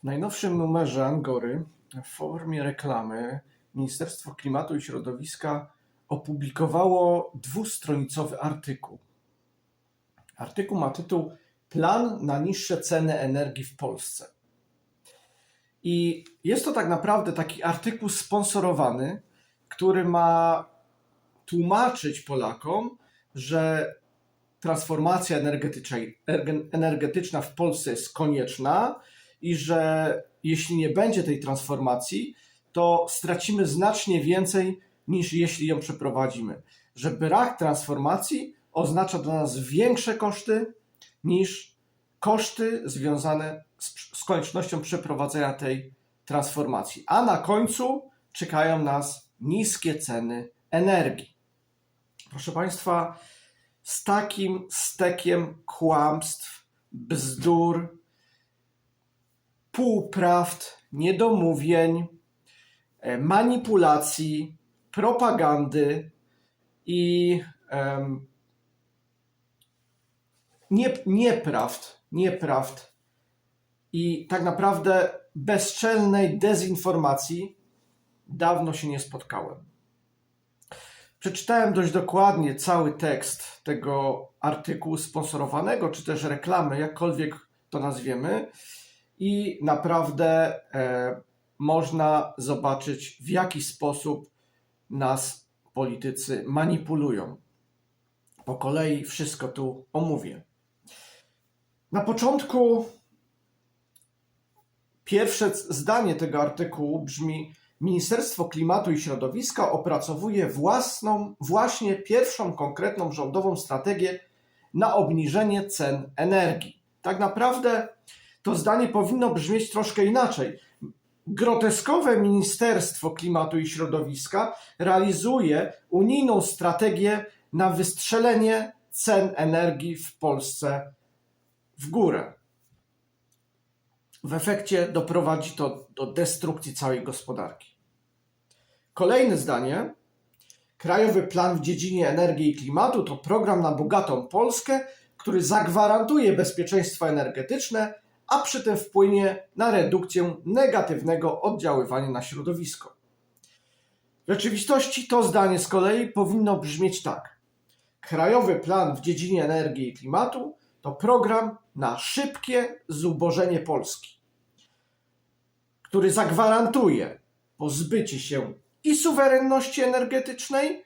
W najnowszym numerze Angory w formie reklamy Ministerstwo Klimatu i Środowiska opublikowało dwustronicowy artykuł. Artykuł ma tytuł Plan na niższe ceny energii w Polsce. I jest to tak naprawdę taki artykuł sponsorowany, który ma tłumaczyć Polakom, że transformacja energetyczna, w Polsce jest konieczna i że jeśli nie będzie tej transformacji, to stracimy znacznie więcej niż jeśli ją przeprowadzimy. Że brak transformacji oznacza dla nas większe koszty niż koszty związane z, z koniecznością przeprowadzenia tej transformacji. A na końcu czekają nas niskie ceny energii. Proszę Państwa, z takim stekiem kłamstw, bzdur, półprawd, niedomówień, e, manipulacji, propagandy i em, nie, nieprawd, nieprawd i tak naprawdę bezczelnej dezinformacji dawno się nie spotkałem. Przeczytałem dość dokładnie cały tekst tego artykułu sponsorowanego, czy też reklamy, jakkolwiek to nazwiemy, i naprawdę e, można zobaczyć, w jaki sposób nas politycy manipulują. Po kolei wszystko tu omówię. Na początku pierwsze zdanie tego artykułu brzmi: Ministerstwo Klimatu i Środowiska opracowuje własną, właśnie pierwszą konkretną rządową strategię na obniżenie cen energii. Tak naprawdę to zdanie powinno brzmieć troszkę inaczej. Groteskowe Ministerstwo Klimatu i Środowiska realizuje unijną strategię na wystrzelenie cen energii w Polsce w górę. W efekcie doprowadzi to do destrukcji całej gospodarki. Kolejne zdanie. Krajowy Plan w dziedzinie energii i klimatu to program na bogatą Polskę, który zagwarantuje bezpieczeństwo energetyczne, a przy tym wpłynie na redukcję negatywnego oddziaływania na środowisko. W rzeczywistości to zdanie z kolei powinno brzmieć tak. Krajowy Plan w dziedzinie energii i klimatu to program na szybkie zubożenie Polski, który zagwarantuje pozbycie się i suwerenności energetycznej,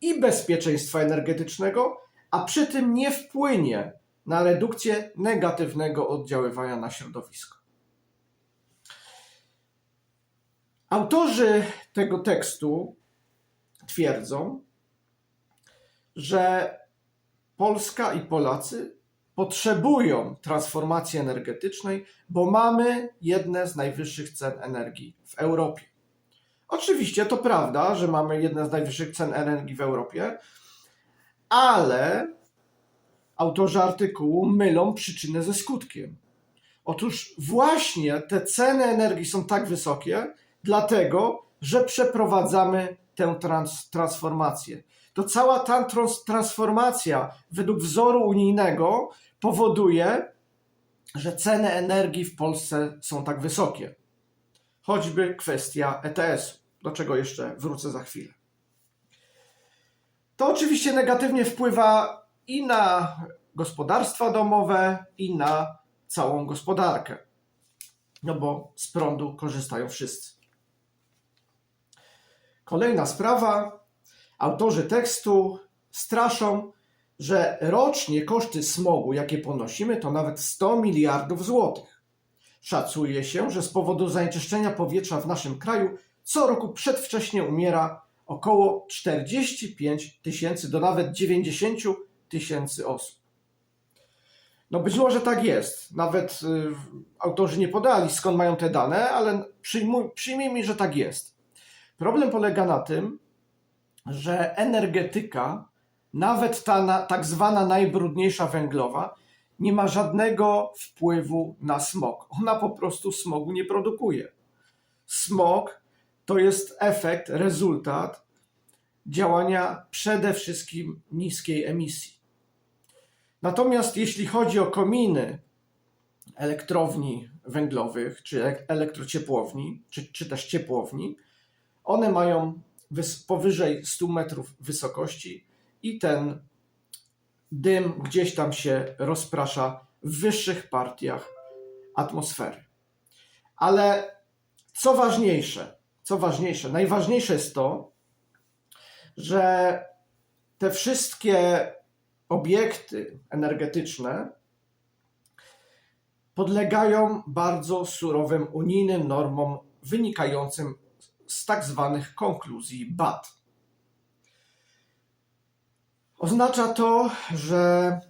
i bezpieczeństwa energetycznego, a przy tym nie wpłynie na redukcję negatywnego oddziaływania na środowisko. Autorzy tego tekstu twierdzą, że Polska i Polacy potrzebują transformacji energetycznej, bo mamy jedne z najwyższych cen energii w Europie. Oczywiście to prawda, że mamy jedne z najwyższych cen energii w Europie, ale autorzy artykułu mylą przyczynę ze skutkiem. Otóż właśnie te ceny energii są tak wysokie, dlatego, że przeprowadzamy tę trans transformację. To cała ta trans transformacja według wzoru unijnego powoduje, że ceny energii w Polsce są tak wysokie. Choćby kwestia ETS-u, do czego jeszcze wrócę za chwilę. To oczywiście negatywnie wpływa i na gospodarstwa domowe, i na całą gospodarkę. No bo z prądu korzystają wszyscy. Kolejna sprawa. Autorzy tekstu straszą, że rocznie koszty smogu, jakie ponosimy, to nawet 100 miliardów złotych. Szacuje się, że z powodu zanieczyszczenia powietrza w naszym kraju co roku przedwcześnie umiera około 45 tysięcy do nawet 90 tysięcy osób. No być może tak jest. Nawet y, autorzy nie podali skąd mają te dane, ale przyjmuj, przyjmijmy, że tak jest. Problem polega na tym, że energetyka, nawet ta na, tak zwana najbrudniejsza węglowa, nie ma żadnego wpływu na smog. Ona po prostu smogu nie produkuje. Smog to jest efekt, rezultat działania przede wszystkim niskiej emisji. Natomiast jeśli chodzi o kominy elektrowni węglowych, czy elek- elektrociepłowni, czy, czy też ciepłowni, one mają powyżej 100 metrów wysokości i ten dym gdzieś tam się rozprasza w wyższych partiach atmosfery. Ale co ważniejsze, co ważniejsze, najważniejsze jest to, że te wszystkie obiekty energetyczne podlegają bardzo surowym unijnym normom wynikającym z tak zwanych konkluzji BAT. Oznacza to, że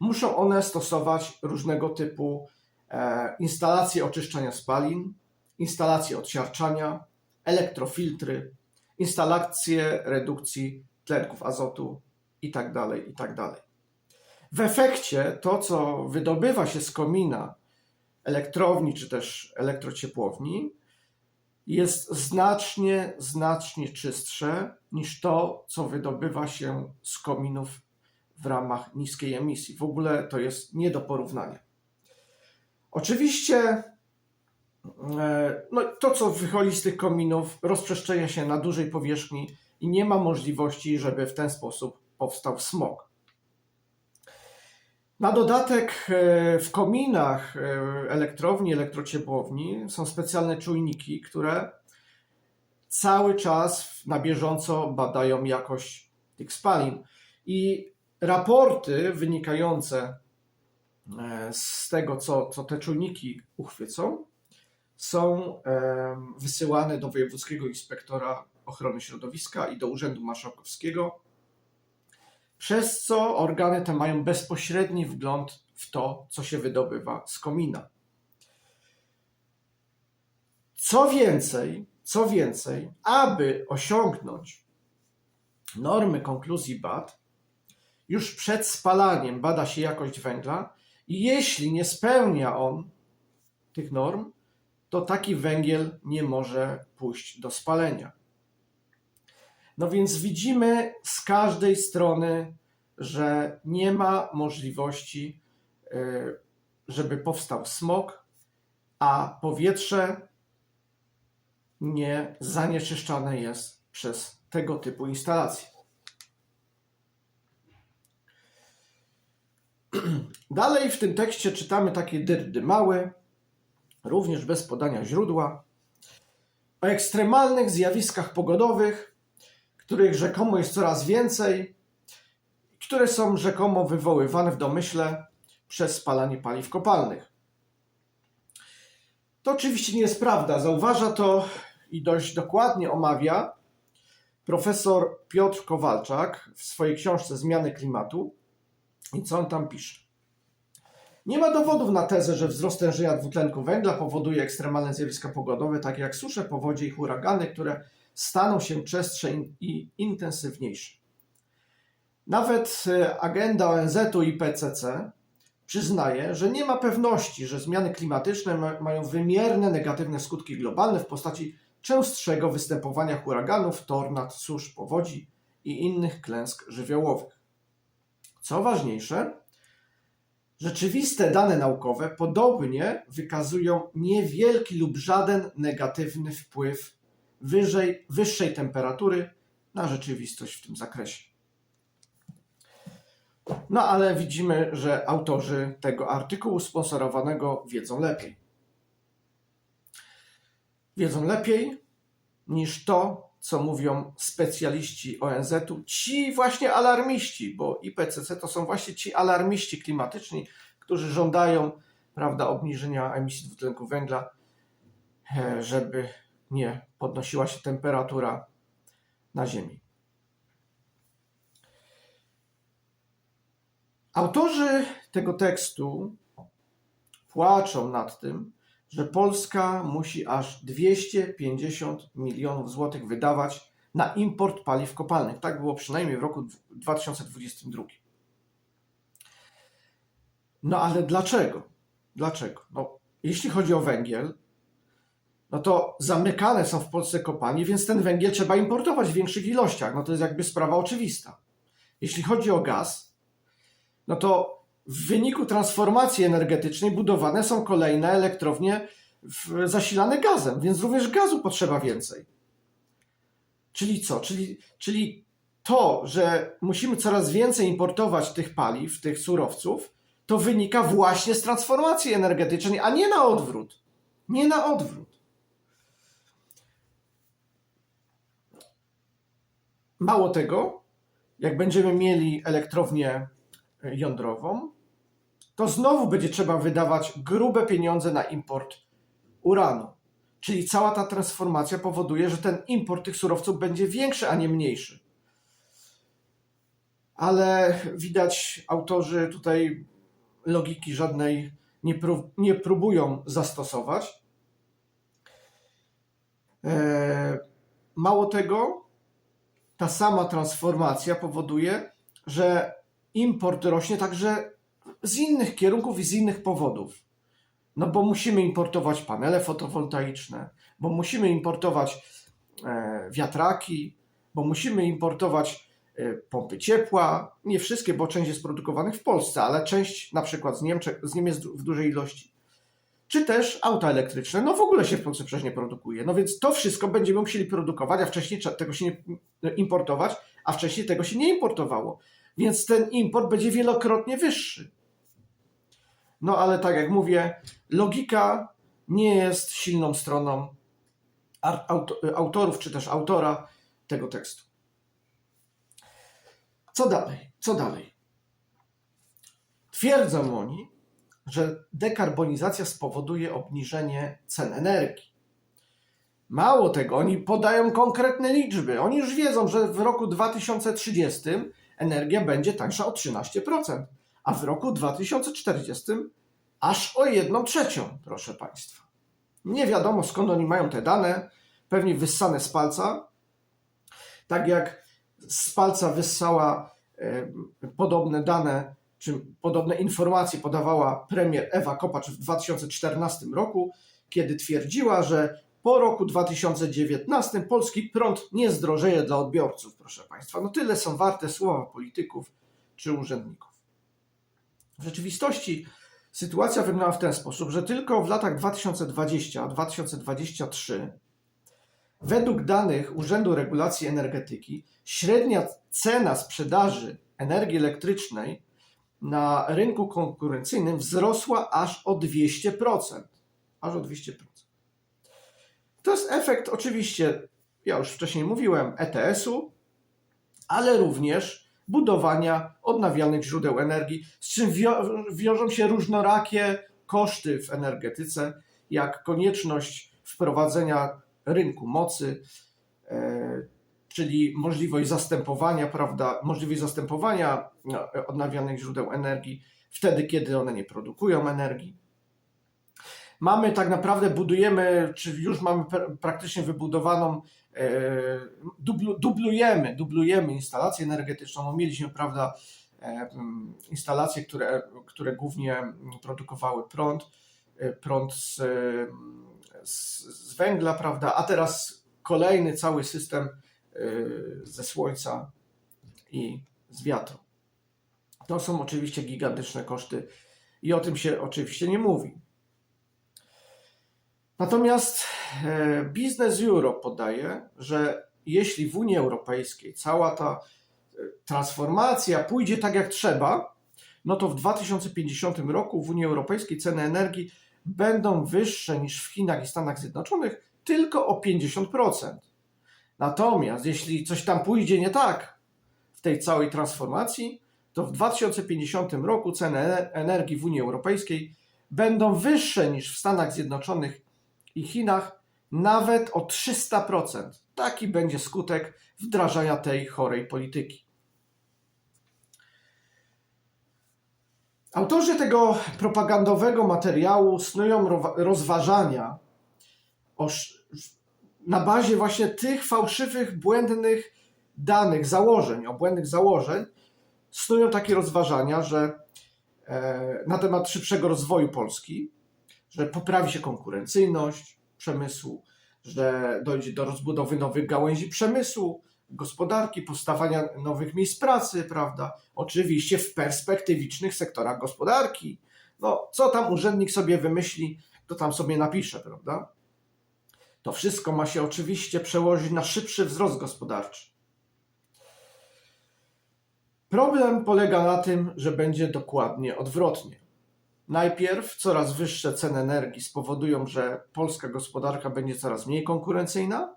muszą one stosować różnego typu e, instalacje oczyszczania spalin, instalacje odsiarczania, elektrofiltry, instalacje redukcji tlenków azotu itd. itd. W efekcie to, co wydobywa się z komina elektrowni czy też elektrociepłowni, jest znacznie, znacznie czystsze niż to, co wydobywa się z kominów w ramach niskiej emisji. W ogóle to jest nie do porównania. Oczywiście e, no, to, co wychodzi z tych kominów, rozprzestrzenia się na dużej powierzchni i nie ma możliwości, żeby w ten sposób powstał smog. Na dodatek e, w kominach e, elektrowni, elektrociepłowni są specjalne czujniki, które cały czas na bieżąco badają jakość tych spalin. I raporty wynikające e, z tego, co, co te czujniki uchwycą, są wysyłane do Wojewódzkiego Inspektora Ochrony Środowiska i do Urzędu Marszałkowskiego, przez co organy te mają bezpośredni wgląd w to, co się wydobywa z komina. Co więcej, co więcej, aby osiągnąć normy konkluzji BAT, już przed spalaniem bada się jakość węgla i jeśli nie spełnia on tych norm, to taki węgiel nie może pójść do spalenia. No więc widzimy z każdej strony, że nie ma możliwości, y, żeby powstał smog, a powietrze nie zanieczyszczane jest przez tego typu instalacje. Dalej w tym tekście czytamy takie dyrdy małe, również bez podania źródła, o ekstremalnych zjawiskach pogodowych, których rzekomo jest coraz więcej, które są rzekomo wywoływane w domyśle przez spalanie paliw kopalnych. To oczywiście nie jest prawda. Zauważa to i dość dokładnie omawia profesor Piotr Kowalczak w swojej książce Zmiany klimatu. I co on tam pisze? Nie ma dowodów na tezę, że wzrost tężenia dwutlenku węgla powoduje ekstremalne zjawiska pogodowe, takie jak susze, powodzie i huragany, które staną się częstsze i intensywniejsze. Nawet e, agenda ONZ-u i PCC przyznaje, że nie ma pewności, że zmiany klimatyczne ma- mają wymierne negatywne skutki globalne w postaci częstszego występowania huraganów, tornad, susz, powodzi i innych klęsk żywiołowych. Co ważniejsze, rzeczywiste dane naukowe podobnie wykazują niewielki lub żaden negatywny wpływ wyżej, wyższej temperatury na rzeczywistość w tym zakresie. No ale widzimy, że autorzy tego artykułu sponsorowanego wiedzą lepiej. Wiedzą lepiej niż to, co mówią specjaliści ONZ-u, ci właśnie alarmiści, bo IPCC to są właśnie ci alarmiści klimatyczni, którzy żądają prawda, obniżenia emisji dwutlenku węgla, e, żeby nie podnosiła się temperatura na Ziemi. Autorzy tego tekstu płaczą nad tym, że Polska musi aż 250 milionów złotych wydawać na import paliw kopalnych. Tak było przynajmniej w roku 2022. No ale dlaczego? Dlaczego? No, jeśli chodzi o węgiel, no to zamykane są w Polsce kopalnie, więc ten węgiel trzeba importować w większych ilościach. No to jest jakby sprawa oczywista. Jeśli chodzi o gaz, no to w wyniku transformacji energetycznej budowane są kolejne elektrownie zasilane gazem, więc również gazu potrzeba więcej. Czyli co? Czyli, czyli to, że musimy coraz więcej importować tych paliw, tych surowców, to wynika właśnie z transformacji energetycznej, a nie na odwrót. Nie na odwrót. Mało tego, jak będziemy mieli elektrownię jądrową, to znowu będzie trzeba wydawać grube pieniądze na import uranu. Czyli cała ta transformacja powoduje, że ten import tych surowców będzie większy, a nie mniejszy. Ale widać, autorzy tutaj logiki żadnej nie, prób, nie próbują zastosować. E, mało tego, ta sama transformacja powoduje, że import rośnie także z innych kierunków i z innych powodów. No bo musimy importować panele fotowoltaiczne, bo musimy importować e, wiatraki, bo musimy importować e, pompy ciepła. Nie wszystkie, bo część jest produkowanych w Polsce, ale część na przykład z, Niemczech, z Niemiec w dużej ilości. Czy też auta elektryczne. No w ogóle się w Polsce przecież nie produkuje. No więc to wszystko będziemy musieli produkować, a wcześniej tego się nie importować, a wcześniej tego się nie importowało. Więc ten import będzie wielokrotnie wyższy. No ale tak jak mówię, logika nie jest silną stroną auto- autorów czy też autora tego tekstu. Co dalej? Co dalej? Twierdzą oni, że dekarbonizacja spowoduje obniżenie cen energii. Mało tego, oni podają konkretne liczby. Oni już wiedzą, że w roku 2030 energia będzie tańsza o 13%, a w roku 2040 aż o 1 trzecią, proszę Państwa. Nie wiadomo skąd oni mają te dane, pewnie wyssane z palca. Tak jak z palca wyssała e, podobne dane, czy podobne informacje podawała premier Ewa Kopacz w 2014 roku, kiedy twierdziła, że po roku 2019 polski prąd nie zdrożeje dla odbiorców, proszę Państwa. No tyle są warte słowa polityków czy urzędników. W rzeczywistości sytuacja wygląda w ten sposób, że tylko w latach 2020-2023 według danych Urzędu Regulacji Energetyki średnia cena sprzedaży energii elektrycznej na rynku konkurencyjnym wzrosła aż o 200%. Aż o 200%. To jest efekt oczywiście, ja już wcześniej mówiłem, ETS-u, ale również budowania odnawialnych źródeł energii, z czym wiążą się różnorakie koszty w energetyce, jak konieczność wprowadzenia rynku mocy, e, czyli możliwość zastępowania, prawda, możliwość zastępowania no, odnawialnych źródeł energii wtedy, kiedy one nie produkują energii. Mamy tak naprawdę, budujemy, czy już mamy pra- praktycznie wybudowaną, e, dublu, dublujemy, dublujemy instalację energetyczną. No, mieliśmy, prawda, e, instalacje, które, które głównie produkowały prąd, e, prąd z, z, z węgla, prawda, a teraz kolejny cały system ze słońca i z wiatru. To są oczywiście gigantyczne koszty i o tym się oczywiście nie mówi. Natomiast e, Business Europe podaje, że jeśli w Unii Europejskiej cała ta e, transformacja pójdzie tak jak trzeba, no to w 2050 roku w Unii Europejskiej ceny energii będą wyższe niż w Chinach i Stanach Zjednoczonych tylko o 50%. Natomiast jeśli coś tam pójdzie nie tak w tej całej transformacji, to w 2050 roku ceny ener- energii w Unii Europejskiej będą wyższe niż w Stanach Zjednoczonych i Chinach nawet o 300%. Taki będzie skutek wdrażania tej chorej polityki. Autorzy tego propagandowego materiału snują ro- rozważania o, na bazie właśnie tych fałszywych, błędnych danych, założeń, o błędnych założeń, snują takie rozważania, że e, na temat szybszego rozwoju Polski, że poprawi się konkurencyjność przemysłu, że dojdzie do rozbudowy nowych gałęzi przemysłu, gospodarki, powstawania nowych miejsc pracy, prawda? Oczywiście w perspektywicznych sektorach gospodarki. No, co tam urzędnik sobie wymyśli, to tam sobie napisze, prawda? To wszystko ma się oczywiście przełożyć na szybszy wzrost gospodarczy. Problem polega na tym, że będzie dokładnie odwrotnie. Najpierw coraz wyższe ceny energii spowodują, że polska gospodarka będzie coraz mniej konkurencyjna,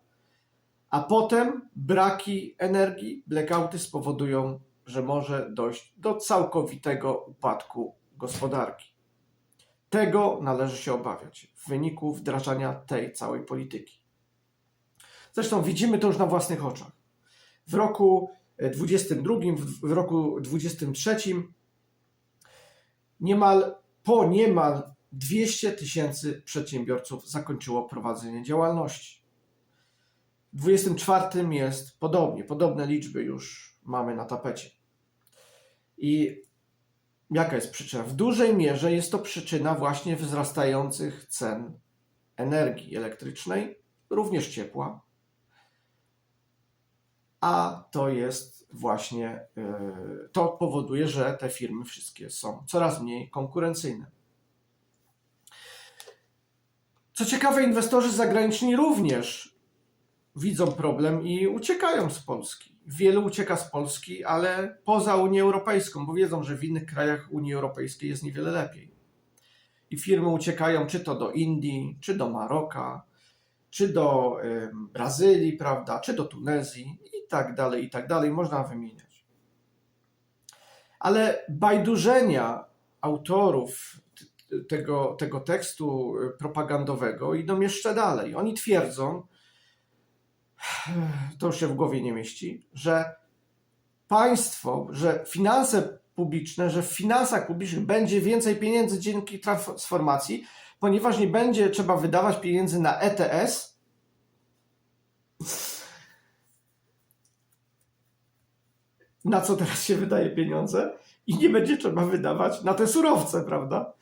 a potem braki energii, blackouty spowodują, że może dojść do całkowitego upadku gospodarki. Tego należy się obawiać w wyniku wdrażania tej całej polityki. Zresztą widzimy to już na własnych oczach. W roku 22, w roku 23 niemal po niemal 200 tysięcy przedsiębiorców zakończyło prowadzenie działalności. W 24 jest podobnie, podobne liczby już mamy na tapecie. I jaka jest przyczyna? W dużej mierze jest to przyczyna właśnie wzrastających cen energii elektrycznej, również ciepła. A to jest właśnie, yy, to powoduje, że te firmy wszystkie są coraz mniej konkurencyjne. Co ciekawe, inwestorzy zagraniczni również widzą problem i uciekają z Polski. Wielu ucieka z Polski, ale poza Unię Europejską, bo wiedzą, że w innych krajach Unii Europejskiej jest niewiele lepiej. I firmy uciekają czy to do Indii, czy do Maroka, czy do y, Brazylii, prawda, czy do Tunezji i tak dalej, i tak dalej. Można wymieniać. Ale bajdurzenia autorów tego, tego tekstu propagandowego idą jeszcze dalej. Oni twierdzą, to już się w głowie nie mieści, że państwo, że finanse publiczne, że w finansach publicznych będzie więcej pieniędzy dzięki transformacji, ponieważ nie będzie trzeba wydawać pieniędzy na ETS. Na co teraz się wydaje pieniądze? I nie będzie trzeba wydawać na te surowce, prawda?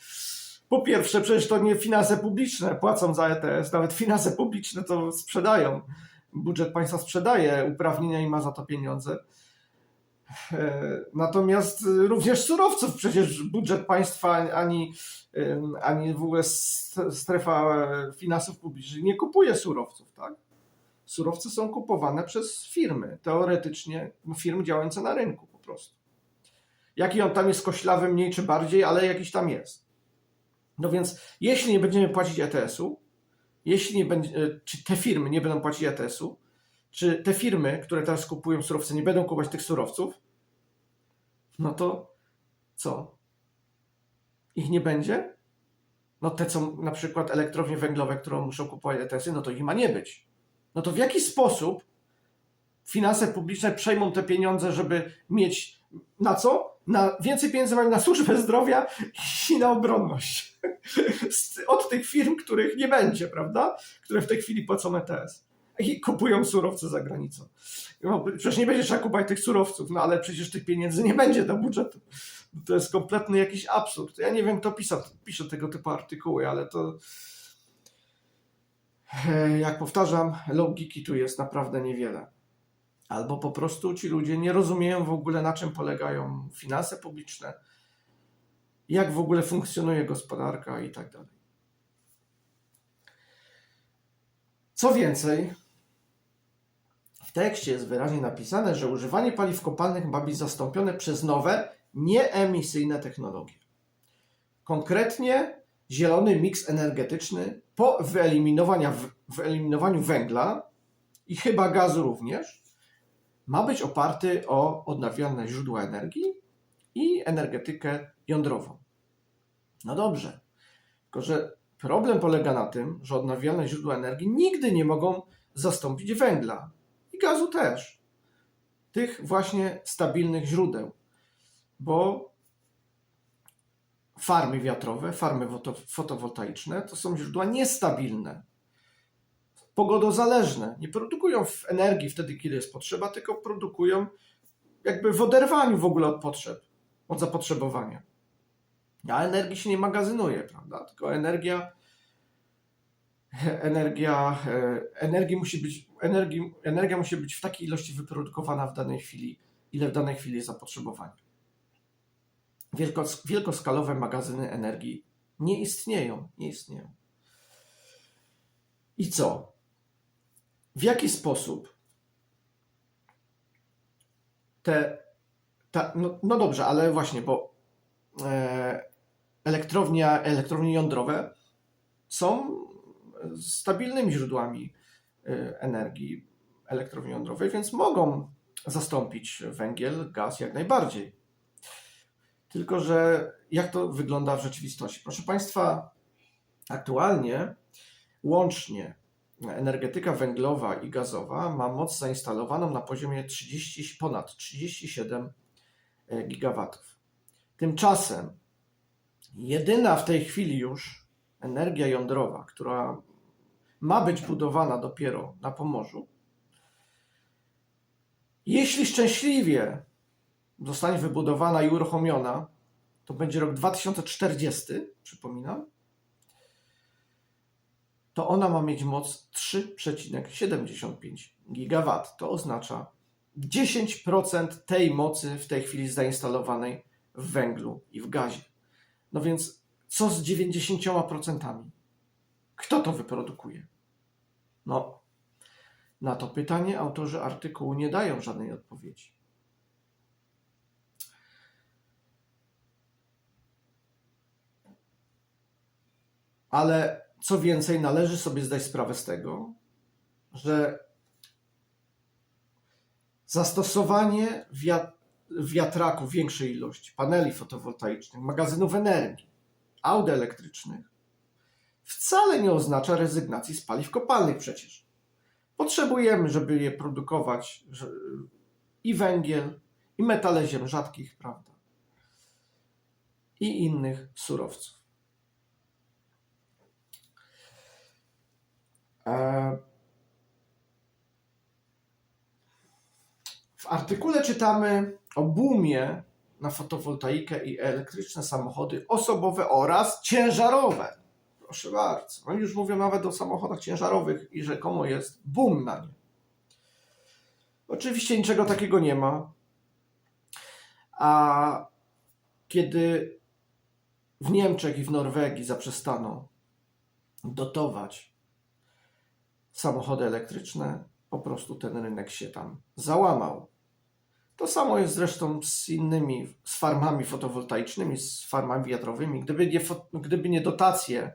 Po pierwsze, przecież to nie finanse publiczne płacą za ETS, nawet finanse publiczne to sprzedają. Budżet państwa sprzedaje uprawnienia i ma za to pieniądze. Natomiast również surowców, przecież budżet państwa ani, ani w ogóle strefa finansów publicznych nie kupuje surowców, tak? Surowce są kupowane przez firmy, teoretycznie firmy działające na rynku po prostu. Jaki on tam jest koślawy mniej czy bardziej, ale jakiś tam jest. No więc jeśli nie będziemy płacić ETS-u, jeśli nie będzie, czy te firmy nie będą płacić ETS-u, czy te firmy, które teraz kupują surowce, nie będą kupować tych surowców, no to co? Ich nie będzie? No te, co na przykład elektrownie węglowe, które muszą kupować ETS-y, no to ich ma nie być. No to w jaki sposób finanse publiczne przejmą te pieniądze, żeby mieć na co? Na więcej pieniędzy na służbę zdrowia i na obronność. Od tych firm, których nie będzie, prawda? Które w tej chwili płacą ETS i kupują surowce za granicą. No, przecież nie będzie trzeba kupować tych surowców, no ale przecież tych pieniędzy nie będzie do budżetu. To jest kompletny jakiś absurd. Ja nie wiem, kto pisa, pisze tego typu artykuły, ale to e, jak powtarzam, logiki tu jest naprawdę niewiele. Albo po prostu ci ludzie nie rozumieją w ogóle, na czym polegają finanse publiczne, jak w ogóle funkcjonuje gospodarka i tak dalej. Co więcej, w tekście jest wyraźnie napisane, że używanie paliw kopalnych ma być zastąpione przez nowe, nieemisyjne technologie. Konkretnie zielony miks energetyczny po wyeliminowaniu, węgla i chyba gazu również ma być oparty o odnawialne źródła energii i energetykę jądrową. No dobrze, tylko że problem polega na tym, że odnawialne źródła energii nigdy nie mogą zastąpić węgla i gazu też. Tych właśnie stabilnych źródeł, bo farmy wiatrowe, farmy fotowoltaiczne to są źródła niestabilne, pogodozależne. Nie produkują energii wtedy, kiedy jest potrzeba, tylko produkują jakby w oderwaniu w ogóle od potrzeb, od zapotrzebowania. A energii się nie magazynuje, prawda? Tylko energia energia, e, energii musi być, energii, energia musi być w takiej ilości wyprodukowana w danej chwili, ile w danej chwili jest zapotrzebowanie. Wielkos, wielkoskalowe magazyny energii nie istnieją, nie istnieją. I co? W jaki sposób te. Ta, no, no dobrze, ale właśnie, bo e, elektrownia, elektrownie jądrowe są stabilnymi źródłami e, energii elektrowni jądrowej, więc mogą zastąpić węgiel, gaz jak najbardziej. Tylko, że jak to wygląda w rzeczywistości? Proszę Państwa, aktualnie łącznie energetyka węglowa i gazowa ma moc zainstalowaną na poziomie 30, ponad 37 gigawatów. Tymczasem jedyna w tej chwili już energia jądrowa, która ma być budowana dopiero na Pomorzu, jeśli szczęśliwie zostanie wybudowana i uruchomiona, to będzie rok 2040, przypominam, to ona ma mieć moc 3,75 GW. To oznacza 10% tej mocy w tej chwili zainstalowanej w węglu i w gazie. No więc co z 90%? Kto to wyprodukuje? No, na to pytanie autorzy artykułu nie dają żadnej odpowiedzi. Ale co więcej, należy sobie zdać sprawę z tego, że zastosowanie wiat wiatraków większej ilości, paneli fotowoltaicznych, magazynów energii, aut elektrycznych wcale nie oznacza rezygnacji z paliw kopalnych przecież. Potrzebujemy, żeby je produkować i węgiel, i metale ziem rzadkich, prawda? I innych surowców. E, w artykule czytamy o boomie na fotowoltaikę i elektryczne samochody osobowe oraz ciężarowe. Proszę bardzo. Oni już mówią nawet o samochodach ciężarowych i rzekomo jest boom na nie. Oczywiście niczego takiego nie ma. A kiedy w Niemczech i w Norwegii zaprzestano dotować samochody elektryczne, po prostu ten rynek się tam załamał. To samo jest zresztą z innymi, z farmami fotowoltaicznymi, z farmami wiatrowymi. Gdyby nie, gdyby nie dotacje,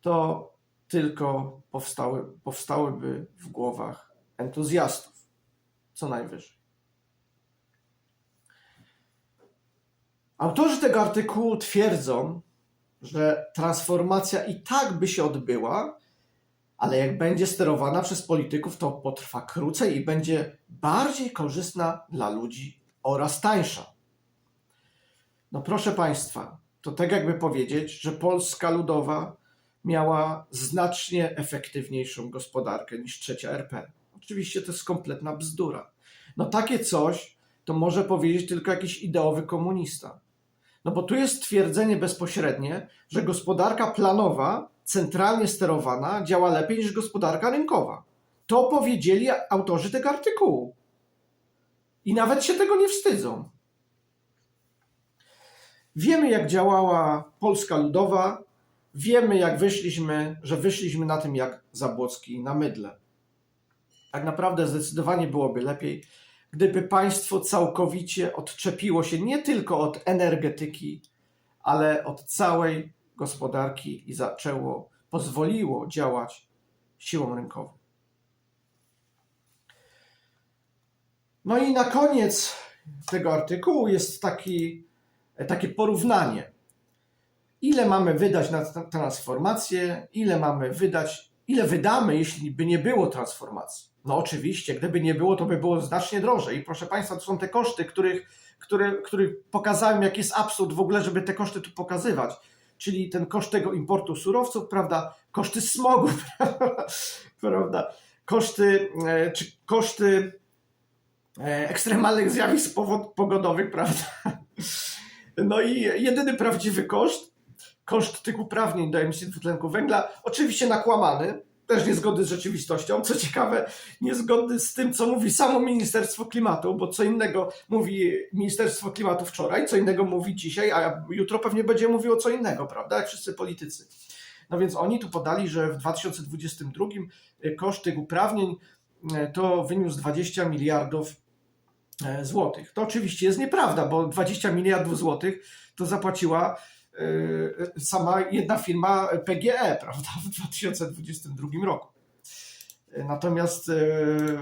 to tylko powstały, powstałyby w głowach entuzjastów, co najwyżej. Autorzy tego artykułu twierdzą, że transformacja i tak by się odbyła, ale jak będzie sterowana przez polityków, to potrwa krócej i będzie bardziej korzystna dla ludzi oraz tańsza. No proszę Państwa, to tak jakby powiedzieć, że Polska Ludowa miała znacznie efektywniejszą gospodarkę niż trzecia RP. Oczywiście to jest kompletna bzdura. No takie coś to może powiedzieć tylko jakiś ideowy komunista. No bo tu jest twierdzenie bezpośrednie, że gospodarka planowa centralnie sterowana działa lepiej niż gospodarka rynkowa. To powiedzieli autorzy tego artykułu. I nawet się tego nie wstydzą. Wiemy, jak działała Polska Ludowa, wiemy, jak wyszliśmy, że wyszliśmy na tym jak Zabłocki na mydle. Tak naprawdę zdecydowanie byłoby lepiej, gdyby państwo całkowicie odczepiło się nie tylko od energetyki, ale od całej gospodarki i zaczęło, pozwoliło działać siłą rynkową. No i na koniec tego artykułu jest taki, takie porównanie. Ile mamy wydać na transformację, ile mamy wydać, ile wydamy, jeśli by nie było transformacji. No oczywiście, gdyby nie było, to by było znacznie drożej. I proszę Państwa, to są te koszty, których, które, których pokazałem, jak jest absurd w ogóle, żeby te koszty tu pokazywać czyli ten koszt tego importu surowców, prawda, koszty smogu, prawda, koszty, e, czy koszty e, ekstremalnych zjawisk pogodowych, prawda. No i jedyny prawdziwy koszt koszt tych uprawnień do emisji dwutlenku węgla, oczywiście nakłamany, też niezgodny z rzeczywistością, co ciekawe, niezgodny z tym, co mówi samo Ministerstwo Klimatu, bo co innego mówi Ministerstwo Klimatu wczoraj, co innego mówi dzisiaj, a jutro pewnie będzie mówiło co innego, prawda, jak wszyscy politycy. No więc oni tu podali, że w 2022 koszt tych uprawnień e, to wyniósł 20 miliardów e, złotych. To oczywiście jest nieprawda, bo 20 miliardów złotych to zapłaciła sama jedna firma PGE, prawda, w 2022 roku. Natomiast e,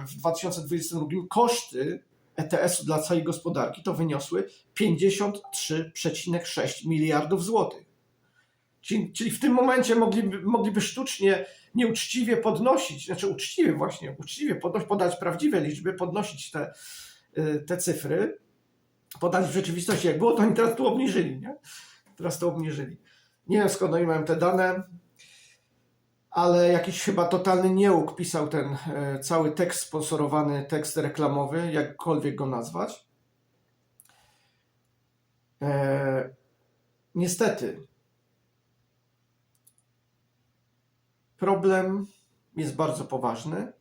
w 2022 koszty ETS-u dla całej gospodarki to wyniosły 53,6 miliardów złotych. Czyli, czyli w tym momencie mogliby, mogliby sztucznie, nieuczciwie podnosić, znaczy uczciwie właśnie, uczciwie podnosić, podać prawdziwe liczby, podnosić te, y, te cyfry, podać w rzeczywistości jak było, to oni teraz tu obniżyli, nie? Teraz to obniżyli. Nie wiem skąd oni mają te dane, ale jakiś chyba totalny nieuk pisał ten e, cały tekst sponsorowany, tekst reklamowy, jakkolwiek go nazwać. E, niestety, problem jest bardzo poważny.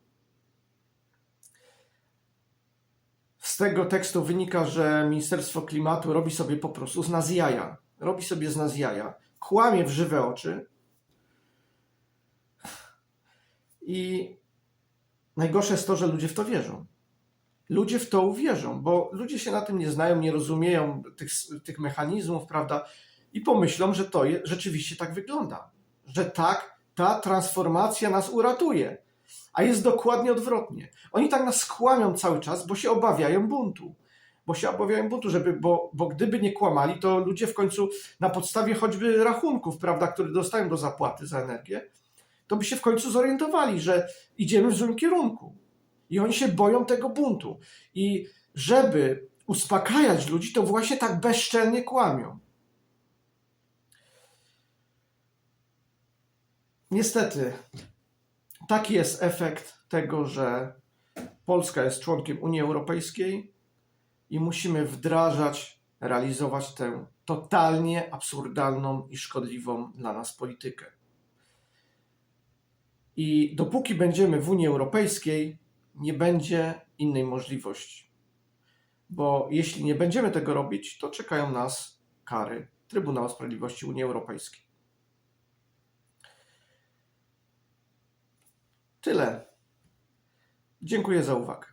Z tego tekstu wynika, że Ministerstwo Klimatu robi sobie po prostu z nas jaja. Robi sobie z nas jaja. Kłamie w żywe oczy. I najgorsze jest to, że ludzie w to wierzą. Ludzie w to uwierzą, bo ludzie się na tym nie znają, nie rozumieją tych, tych mechanizmów, prawda? I pomyślą, że to je, rzeczywiście tak wygląda. Że tak, ta transformacja nas uratuje. A jest dokładnie odwrotnie. Oni tak nas kłamią cały czas, bo się obawiają buntu. Bo się obawiają buntu, żeby, bo, bo gdyby nie kłamali, to ludzie w końcu na podstawie choćby rachunków, prawda, które dostają do zapłaty za energię, to by się w końcu zorientowali, że idziemy w złym kierunku. I oni się boją tego buntu. I żeby uspokajać ludzi, to właśnie tak bezczelnie kłamią. Niestety, taki jest efekt tego, że Polska jest członkiem Unii Europejskiej i musimy wdrażać, realizować tę totalnie absurdalną i szkodliwą dla nas politykę. I dopóki będziemy w Unii Europejskiej, nie będzie innej możliwości. Bo jeśli nie będziemy tego robić, to czekają nas kary Trybunału Sprawiedliwości Unii Europejskiej. Tyle. Dziękuję za uwagę.